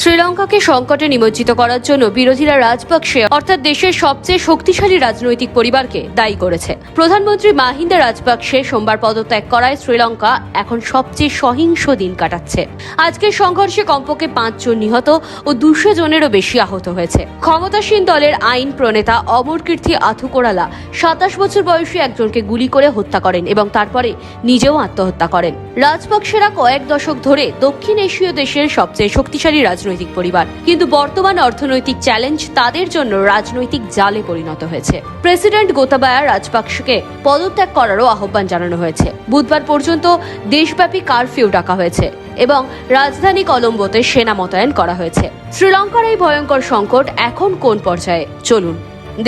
শ্রীলঙ্কাকে সংকটে নিমজ্জিত করার জন্য বিরোধীরা রাজপক্ষে, অর্থাৎ দেশের সবচেয়ে শক্তিশালী রাজনৈতিক পরিবারকে দায়ী করেছে। প্রধানমন্ত্রী মাহিন্দা রাজপক্ষে সোমবার পদত্যাগ করায় শ্রীলঙ্কা এখন সবচেয়ে সহিংস দিন কাটাচ্ছে। আজকের সংঘর্ষে কমপক্ষে পাঁচজন নিহত ও দুশো জনেরও বেশি আহত হয়েছে। ক্ষমতাসীন দলের আইন প্রণেতা অমর কীর্তি আথুকোড়ালা সাতাশ বছর বয়সী একজনকে গুলি করে হত্যা করেন এবং তারপরে নিজেও আত্মহত্যা করেন। রাজপক্ষেরা কয়েক দশক ধরে দক্ষিণ এশীয় দেশের সবচেয়ে শক্তিশালী রাজনৈতিক পরিবার। কিন্তু বর্তমান অর্থনৈতিক চ্যালেঞ্জ তাদের জন্য রাজনৈতিক জালে পরিণত হয়েছে। প্রেসিডেন্ট গোতাবায়া রাজপক্ষকে পদত্যাগ করারও আহ্বান জানানো হয়েছে। বুধবার পর্যন্ত দেশব্যাপী কারফিউ ডাকা হয়েছে এবং রাজধানী কলম্বোতে সেনা মোতায়েন করা হয়েছে। শ্রীলঙ্কার এই ভয়ঙ্কর সংকট এখন কোন পর্যায়ে? চলুন,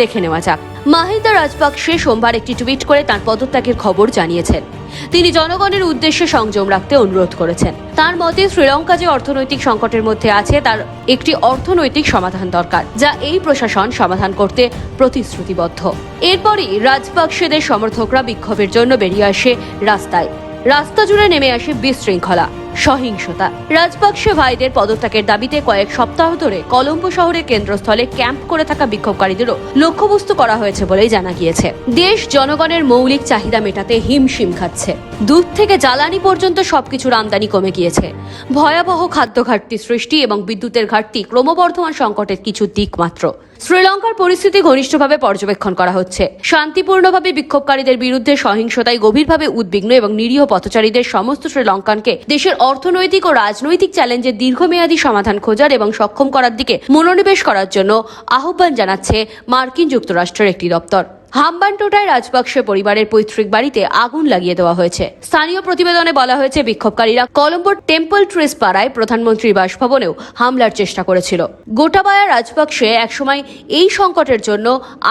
দেখে নেওয়া যাক। মাহিন্দা রাজপাকসে সোমবার একটি টুইট করে তার পদত্যাগের খবর জানিয়েছেন। তিনি জনগণের উদ্দেশ্যে সংযম রাখতে অনুরোধ করেছেন। তার মতে, শ্রীলঙ্কা যে অর্থনৈতিক সংকটের মধ্যে আছে, তার একটি অর্থনৈতিক সমাধান দরকার, যা এই প্রশাসন সমাধান করতে প্রতিশ্রুতিবদ্ধ। এরপরই রাজপাকসেদের সমর্থকরা বিক্ষোভের জন্য বেরিয়ে আসে রাস্তায়। রাস্তা জুড়ে নেমে আসে বিশৃঙ্খলা, সহিংসতা। রাজপক্ষে ভাইদের পদত্যাগের দাবিতে কয়েক সপ্তাহ ধরে কলম্বো শহরের কেন্দ্রস্থলে ক্যাম্প করে থাকা বিক্ষোভকারীদেরও লক্ষ্যবস্তু করা হয়েছে বলেই জানা গিয়েছে। দেশ জনগণের মৌলিক চাহিদা মেটাতে হিমশিম খাচ্ছে। দুধ থেকে জ্বালানি পর্যন্ত সবকিছুর আমদানি কমে গিয়েছে। ভয়াবহ খাদ্য ঘাটতি সৃষ্টি এবং বিদ্যুতের ঘাটতি ক্রমবর্ধমান সংকটের কিছু দিক মাত্র। শ্রীলঙ্কার পরিস্থিতি ঘনিষ্ঠভাবে পর্যবেক্ষণ করা হচ্ছে। শান্তিপূর্ণভাবে বিক্ষোভকারীদের বিরুদ্ধে সহিংসতায় গভীরভাবে উদ্বিগ্ন এবং নিরীহ পথচারীদের সমস্ত শ্রীলঙ্কানকে দেশের অর্থনৈতিক ও রাজনৈতিক চ্যালেঞ্জের দীর্ঘমেয়াদী সমাধান খোঁজার এবং সক্ষম করার দিকে মনোনিবেশ করার জন্য আহ্বান জানাচ্ছে মার্কিন যুক্তরাষ্ট্রের একটি দপ্তর। হাম্বানটোটায় রাজপক্ষে পরিবারের পৈতৃক বাড়িতে আগুন লাগিয়ে দেওয়া হয়েছে। স্থানীয় প্রতিবেদনে বলা হয়েছে, বিক্ষোভকারীরা কলম্বোর টেম্পল ট্রেস পাড়ায় প্রধানমন্ত্রীর বাসভবনেও হামলার চেষ্টা করেছিল। গোটাবায়া রাজপক্ষে একসময় এই সংকটের জন্য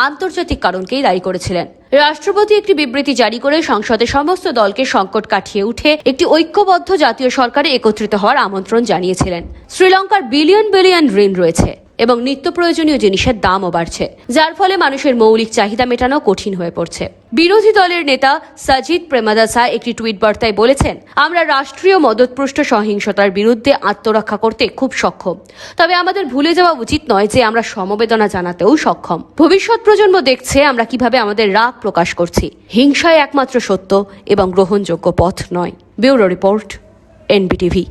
আন্তর্জাতিক কারণকেই দায়ী করেছিলেন। রাষ্ট্রপতি একটি বিবৃতি জারি করে সংসদে সমস্ত দলকে সংকট কাটিয়ে উঠে একটি ঐক্যবদ্ধ জাতীয় সরকারে একত্রিত হওয়ার আমন্ত্রণ জানিয়েছিলেন। শ্রীলঙ্কার বিলিয়ন বিলিয়ন ঋণ রয়েছে। এবং নিত্য প্রয়োজনীয় জিনিসের দামও বাড়ছে, যার ফলে মানুষের মৌলিক চাহিদা মেটানো কঠিন হয়ে পড়ছে। বিরোধী দলের নেতা সাজিদ প্রেমাদাসা একটি টুইট বার্তায় বলেছেন, আমরা রাষ্ট্রীয় মদতপুষ্ট সহিংসতার বিরুদ্ধে আত্মরক্ষা করতে খুব সক্ষম। তবে আমাদের ভুলে যাওয়া উচিত নয় যে আমরা সমবেদনা জানাতেও সক্ষম। ভবিষ্যৎ প্রজন্ম দেখছে আমরা কীভাবে আমাদের রাগ প্রকাশ করছি। হিংসায় একমাত্র সত্য এবং গ্রহণযোগ্য পথ নয়। Bureau report, NBTV.